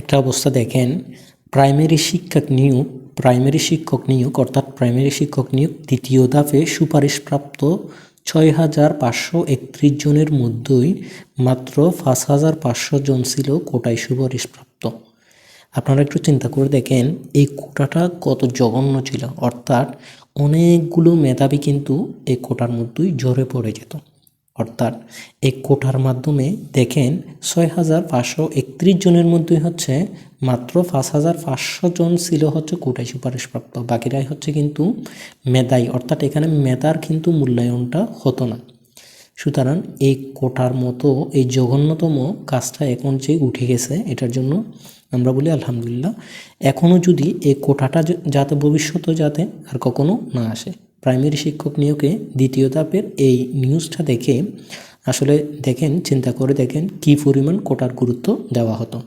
একটা অবস্থা দেখেন প্রাইমারি শিক্ষক নিয়োগ প্রাইমারি শিক্ষক নিয়োগ, অর্থাৎ প্রাইমারি শিক্ষক নিয়োগ দ্বিতীয় ধাপে সুপারিশপ্রাপ্ত ছয় হাজার পাঁচশো একত্রিশ জনের মধ্যেই মাত্র পাঁচ হাজার পাঁচশো জন ছিল কোটায় সুপারিশপ্রাপ্ত। আপনারা একটু চিন্তা করে দেখেন, এই কোটাটা কত জঘন্য ছিল, অর্থাৎ অনেকগুলো মেধাবী কিন্তু এই কোটার মধ্যেই জড়ে পড়ে যেত। অর্থাৎ এই কোটার মাধ্যমে দেখেন ছয় হাজার পাঁচশো একত্রিশ জনের মধ্যে হচ্ছে মাত্র পাঁচ হাজার পাঁচশো জন ছিল হচ্ছে কোটায় সুপারিশপ্রাপ্ত। বাকিরাই হচ্ছে কিন্তু মেধাই, অর্থাৎ এখানে মেধার কিন্তু মূল্যায়নটা হতো না। সুতরাং এই কোটার মতো, এই জঘন্যতম কাজটা এখন যে উঠে গেছে, এটার জন্য আমরা বলি আলহামদুলিল্লাহ এখনও যদি এই কোটাটা যাতে ভবিষ্যতে যাতে আর কখনো না আসে। প্রাইমারি শিক্ষক নিয়োগে দ্বিতীয় ধাপের এই নিউজটা দেখে আসলে দেখেন, চিন্তা করে দেখেন কি পরিমাণ কোটার গুরুত্ব দেওয়া হতো।